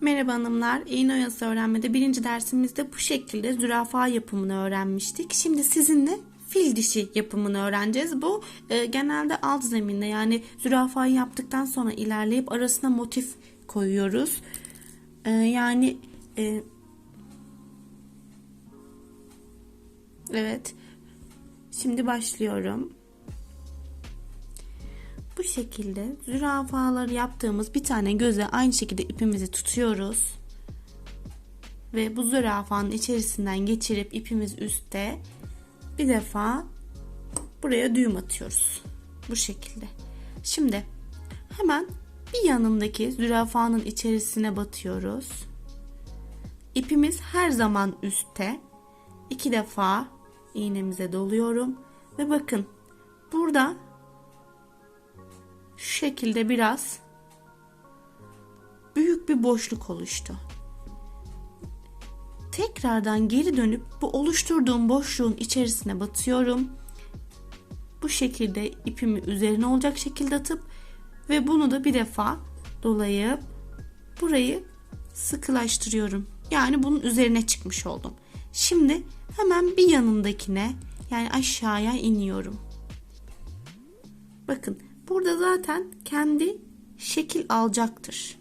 Merhaba hanımlar, iğne oyası öğrenmede birinci dersimizde bu şekilde zürafa yapımını öğrenmiştik. Şimdi sizinle fil dişi yapımını öğreneceğiz. Bu e, genelde alt zeminde yani zürafayı yaptıktan sonra ilerleyip arasına motif koyuyoruz. E, yani e, evet şimdi başlıyorum. Bu şekilde zürafaları yaptığımız bir tane göze aynı şekilde ipimizi tutuyoruz. Ve bu zürafanın içerisinden geçirip ipimiz üstte bir defa buraya düğüm atıyoruz. Bu şekilde. Şimdi hemen bir yanındaki zürafanın içerisine batıyoruz. İpimiz her zaman üstte. iki defa iğnemize doluyorum. Ve bakın burada şu şekilde biraz büyük bir boşluk oluştu. Tekrardan geri dönüp bu oluşturduğum boşluğun içerisine batıyorum. Bu şekilde ipimi üzerine olacak şekilde atıp ve bunu da bir defa dolayıp burayı sıkılaştırıyorum. Yani bunun üzerine çıkmış oldum. Şimdi hemen bir yanındakine yani aşağıya iniyorum. Bakın Burada zaten kendi şekil alacaktır.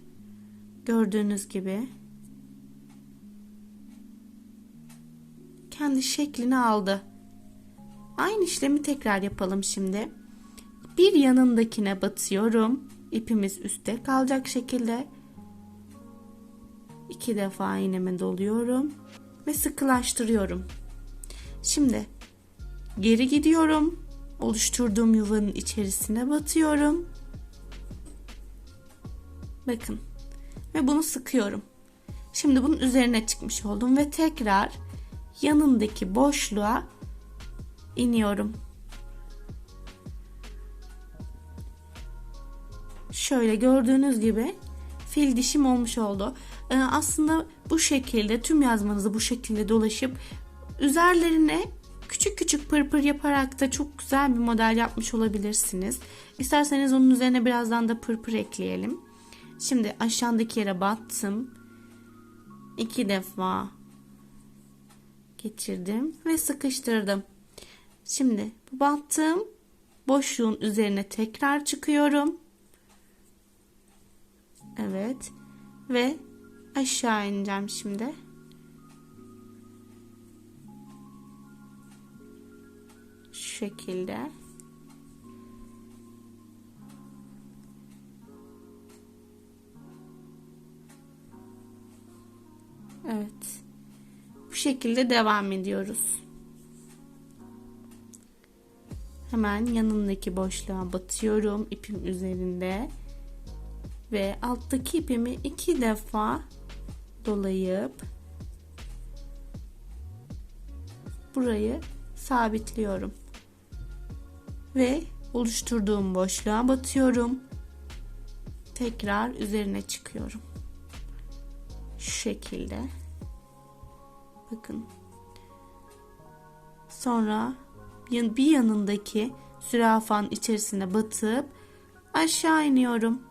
Gördüğünüz gibi. Kendi şeklini aldı. Aynı işlemi tekrar yapalım şimdi. Bir yanındakine batıyorum. İpimiz üstte kalacak şekilde. iki defa iğneme doluyorum ve sıkılaştırıyorum. Şimdi geri gidiyorum oluşturduğum yuvanın içerisine batıyorum. Bakın. Ve bunu sıkıyorum. Şimdi bunun üzerine çıkmış oldum ve tekrar yanındaki boşluğa iniyorum. Şöyle gördüğünüz gibi fil dişim olmuş oldu. Ee, aslında bu şekilde tüm yazmanızı bu şekilde dolaşıp üzerlerine Küçük küçük pırpır yaparak da çok güzel bir model yapmış olabilirsiniz. İsterseniz onun üzerine birazdan da pırpır ekleyelim. Şimdi aşağıdaki yere battım. iki defa geçirdim ve sıkıştırdım. Şimdi bu battığım boşluğun üzerine tekrar çıkıyorum. Evet. Ve aşağı ineceğim şimdi. Şekilde. Evet. Bu şekilde devam ediyoruz. Hemen yanındaki boşluğa batıyorum ipim üzerinde ve alttaki ipimi iki defa dolayıp burayı sabitliyorum ve oluşturduğum boşluğa batıyorum. Tekrar üzerine çıkıyorum. Şu şekilde. Bakın. Sonra bir yanındaki zürafanın içerisine batıp aşağı iniyorum.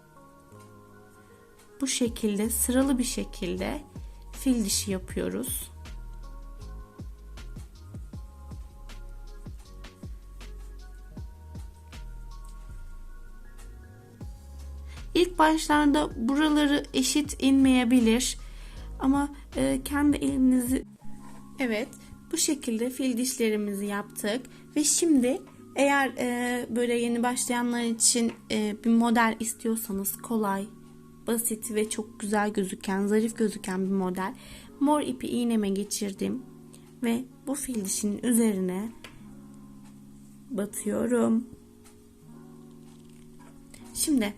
Bu şekilde sıralı bir şekilde fil dişi yapıyoruz. İlk başlarda buraları eşit inmeyebilir. Ama e, kendi elinizi Evet bu şekilde fil dişlerimizi yaptık. Ve şimdi eğer e, böyle yeni başlayanlar için e, bir model istiyorsanız kolay, basit ve çok güzel gözüken, zarif gözüken bir model. Mor ipi iğneme geçirdim. Ve bu fil dişinin üzerine batıyorum. Şimdi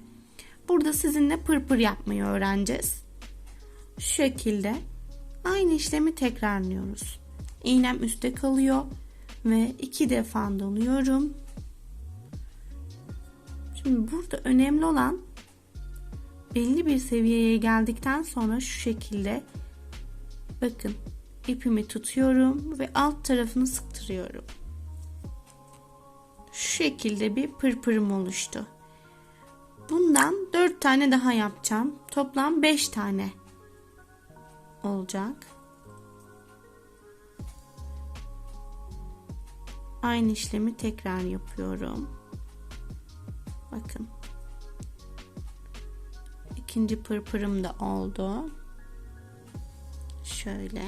Burada sizinle pırpır yapmayı öğreneceğiz. Şu şekilde aynı işlemi tekrarlıyoruz. İğnem üstte kalıyor ve iki defa doluyorum. Şimdi burada önemli olan belli bir seviyeye geldikten sonra şu şekilde bakın ipimi tutuyorum ve alt tarafını sıktırıyorum. Şu şekilde bir pırpırım oluştu. Bundan 4 tane daha yapacağım. Toplam 5 tane olacak. Aynı işlemi tekrar yapıyorum. Bakın. İkinci pırpırım da oldu. Şöyle.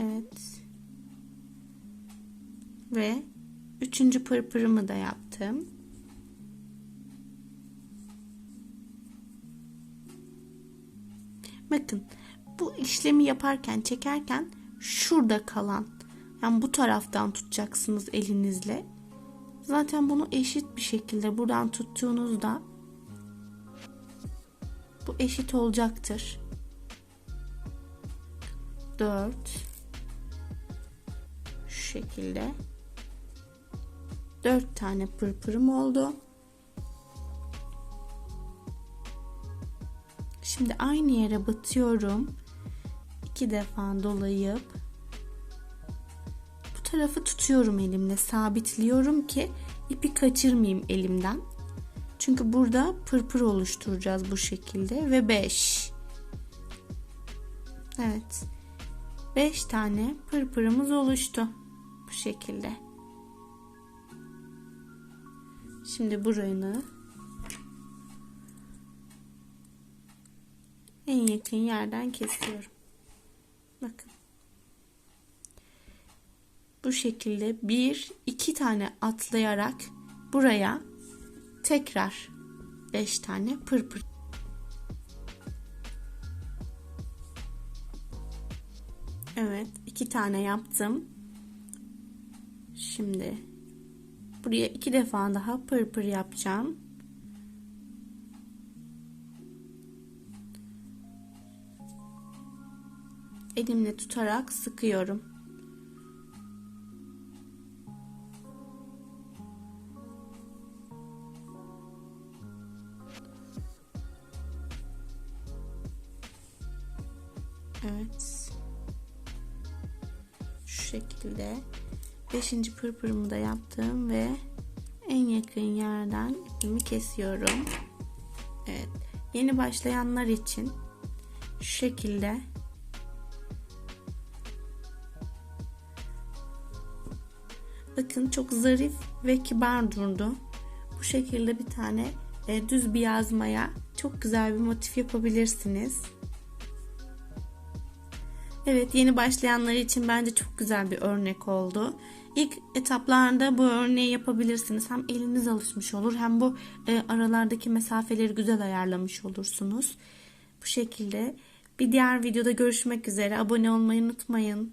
Evet. Ve üçüncü pırpırımı da yaptım. Bakın bu işlemi yaparken çekerken şurada kalan yani bu taraftan tutacaksınız elinizle. Zaten bunu eşit bir şekilde buradan tuttuğunuzda bu eşit olacaktır. 4 şu şekilde 4 tane pırpırım oldu. Şimdi aynı yere batıyorum. iki defa dolayıp bu tarafı tutuyorum elimle sabitliyorum ki ipi kaçırmayayım elimden. Çünkü burada pırpır oluşturacağız bu şekilde ve 5. Evet. 5 tane pırpırımız oluştu. Bu şekilde. Şimdi burayını en yakın yerden kesiyorum. Bakın. Bu şekilde bir iki tane atlayarak buraya tekrar beş tane pırpır. Evet, iki tane yaptım. Şimdi buraya iki defa daha pırpır yapacağım. elimle tutarak sıkıyorum. Evet. Şu şekilde 5. pırpırımı da yaptım ve en yakın yerden ipimi kesiyorum. Evet. Yeni başlayanlar için şu şekilde Bakın çok zarif ve kibar durdu. Bu şekilde bir tane e, düz bir yazmaya çok güzel bir motif yapabilirsiniz. Evet yeni başlayanlar için bence çok güzel bir örnek oldu. İlk etaplarda bu örneği yapabilirsiniz. Hem eliniz alışmış olur hem bu e, aralardaki mesafeleri güzel ayarlamış olursunuz. Bu şekilde bir diğer videoda görüşmek üzere. Abone olmayı unutmayın.